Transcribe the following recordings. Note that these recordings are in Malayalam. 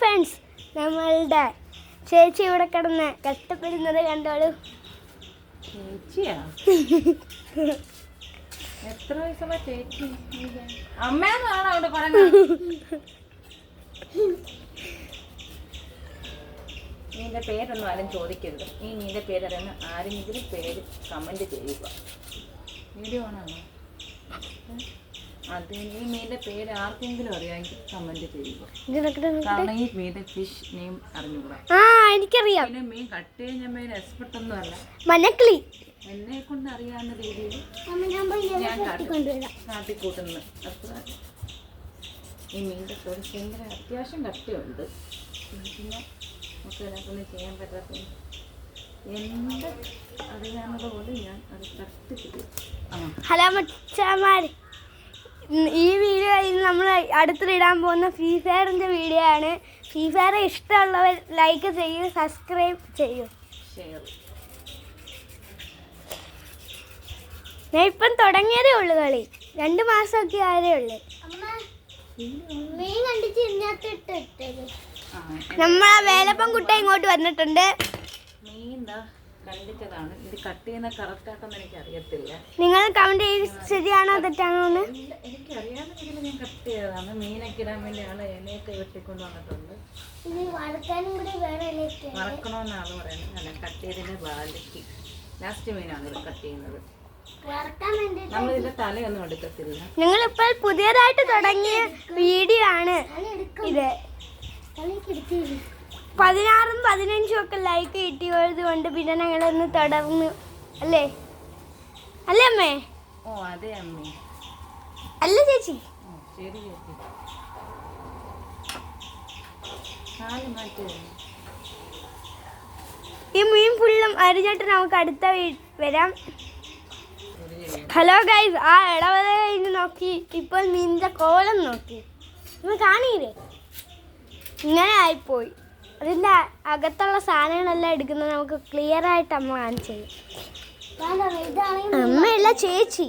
ഫ്രണ്ട്സ് നമ്മളുടെ ചേച്ചി ഇവിടെ കിടന്ന് കഷ്ടപ്പെടുന്നത് കണ്ടോളൂ. ചേച്ചിയാ? എത്ര വയസ്സുള്ള ചേച്ചി? അമ്മയെന്നാണ് അവിടെ പറഞ്ഞത് നിന്റെ പേരൊന്നും ആരും ചോദിക്കരുത്. നീ നിന്റെ പേരറിയുന്ന ആരെങ്കിലും പേര് കമന്റ് ചെയ്യുക. വീഡിയോ ആണോ? അത് ഈ പേര് ആർക്കെങ്കിലും അറിയാമെങ്കിൽ കമന്റ് ചെയ്യുക. കാരണം ഈ മീന്റെ ഫിഷ് നെയിം അറിഞ്ഞുകൂടാ. ആ എനിക്കറിയാം. പിന്നെ മീൻ കട്ട് ചെയ്യുന്ന മീൻ എക്സ്പെർട്ട് ഒന്നും അല്ല. മനക്കിളി എന്നെ കൊണ്ട് അറിയാവുന്ന രീതിയിൽ ഞാൻ കാട്ടിക്കൂട്ടുന്നു അത്ര ഈ മീന്റെ തൊഴിൽ ഭയങ്കര അത്യാവശ്യം കട്ടിയുണ്ട് പിന്നെ നമുക്ക് അതിനകത്തൊന്നും ചെയ്യാൻ പറ്റാത്ത എന്ത് അറിയാവുന്നത് പോലെ ഞാൻ അത് കട്ട് ഹലോ മച്ചാമാർ ഈ വീഡിയോ കഴിഞ്ഞ് നമ്മൾ അടുത്തിടാൻ പോകുന്ന ഫ്രീ ഫയറിന്റെ വീഡിയോ ആണ്. ഫ്രീ ഫയർ ഇഷ്ടമുള്ളവർ ലൈക്ക് ചെയ്യൂ സബ്സ്ക്രൈബ് ചെയ്യൂ. ഷെയർ ഞാൻ ഇപ്പം തുടങ്ങിയതേ ഉള്ളു കളി. രണ്ട് മാസമൊക്കെ ആയതേ ഉള്ളു. ആ നമ്മളെ വേലപ്പം കുട്ട ഇങ്ങോട്ട് വന്നിട്ടുണ്ട്. മീൻ ദാ കണ്ടിച്ചതാണ് ഇത് കട്ട് ചെയ്യുന്ന കറക്റ്റായിട്ടൊന്നും എനിക്ക് അറിയത്തില്ല നിങ്ങൾ കമന്റ് ചെയ്ത് ശരിയാണോ തെറ്റാണോ എന്ന്? എനിക്ക് ഞാൻ കട്ട് ചെയ്തതാണ്. മീനൊക്കെ ഇടാൻ വേണ്ടി ആൾ ഇലയൊക്കെ വെട്ടിക്കൊണ്ട് വന്നിട്ടുണ്ട്. വറക്കണമെന്ന് ആൾ പറയുന്നത്. അല്ല കട്ട് ചെയ്തതിന്റെ ബാലയ്ക്ക് ലാസ്റ്റ് മീനാണ് ഇത് കട്ട് ചെയ്യുന്നത്. നിങ്ങൾ ഇപ്പോൾ പുതിയതായിട്ട് തുടങ്ങിയ വീഡിയോ ആണ് ഇത്. പതിനാറും പതിനഞ്ചും ഒക്കെ ലൈക്ക് കിട്ടിയത് കൊണ്ട് പിന്നെ ഞങ്ങളൊന്ന് തുടർന്ന് അല്ലേ? അല്ലേ അമ്മേ? ഓ അതെ അമ്മേ. അല്ല ചേച്ചി. ശരി ഈ മീൻ ഫുള്ളും അരിഞ്ഞിട്ട് നമുക്ക് അടുത്ത വരാം. ഹലോ ഗൈസ് ആ ഇടവത കഴിഞ്ഞ് നോക്കി. ഇപ്പോൾ മീനിന്റെ കോലം നോക്കി. നിങ്ങൾ കാണിയില്ലേ? ഇങ്ങനെ ആയിപ്പോയി. അതിന്റെ അകത്തുള്ള സാധനങ്ങളെല്ലാം എടുക്കുന്നത് നമുക്ക് ക്ലിയർ ആയിട്ട് അമ്മ കാണിച്ചു അമ്മയല്ല ചേച്ചി.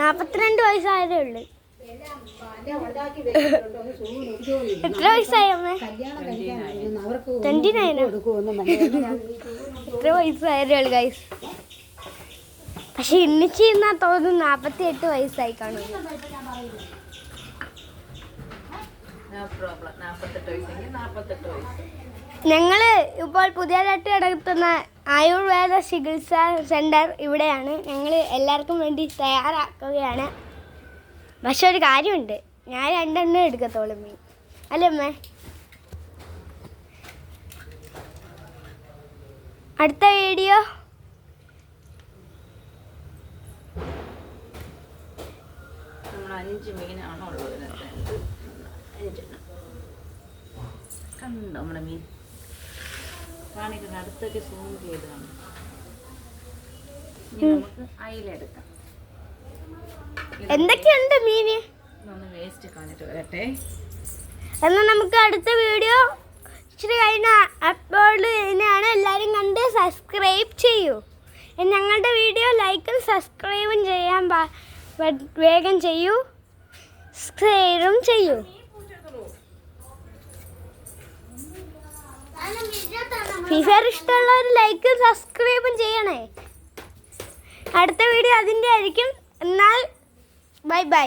നാൽപ്പത്തിരണ്ട് വയസ്സായതേ ഉള്ളു. എത്ര വയസ്സായി അമ്മ? ട്വന്റി നയനോ? എത്ര വയസ്സായതേ ഉള്ളു ഗൈസ് പക്ഷെ ഇന്നിച്ച് എന്നാ തോന്നുന്നു നാൽപ്പത്തി എട്ട് വയസ്സായി കാണും. പ്രോബ്ലം വയസ്സ്. ഞങ്ങൾ ഇപ്പോൾ പുതിയതായിട്ട് നടത്തുന്ന ആയുർവേദ ചികിത്സാ സെന്റർ ഇവിടെയാണ്. ഞങ്ങൾ എല്ലാവർക്കും വേണ്ടി തയ്യാറാക്കുകയാണ്. പക്ഷെ ഒരു കാര്യമുണ്ട്. ഞാൻ രണ്ടെണ്ണം എടുക്കത്തോളൂ മീൻ അല്ലേ അമ്മേ? അടുത്ത വീഡിയോ. അഞ്ച് മീനാണോ ഉള്ളത്? കണ്ടോ നമ്മുടെ മീൻ? കാണിക്കുന്ന അടുത്തേക്ക് സൂം ചെയ്തതാണ് ഇനി നമുക്ക് അയില എടുക്കാം എന്തൊക്കെയുണ്ട് മീന്? ഒന്ന് വേസ്റ്റ് കളഞ്ഞിട്ട് വരട്ടെ എന്നാൽ നമുക്ക് അടുത്ത വീഡിയോ ഇച്ചിരി കഴിഞ്ഞ അപ്ലോഡ് ചെയ്യുന്നതാണ്. എല്ലാവരും കണ്ട് സബ്സ്ക്രൈബ് ചെയ്യൂ. ഞങ്ങളുടെ വീഡിയോ ലൈക്കും സബ്സ്ക്രൈബും ചെയ്യാൻ വേഗം ചെയ്യൂ. ഷെയറും ചെയ്യൂ. ഫ്രീ ഫയർ ഇഷ്ടമുള്ളവർ ലൈക്കും സബ്സ്ക്രൈബും ചെയ്യണേ. അടുത്ത വീഡിയോ അതിന്റെ ആയിരിക്കും. എന്നാൽ ബൈ ബൈ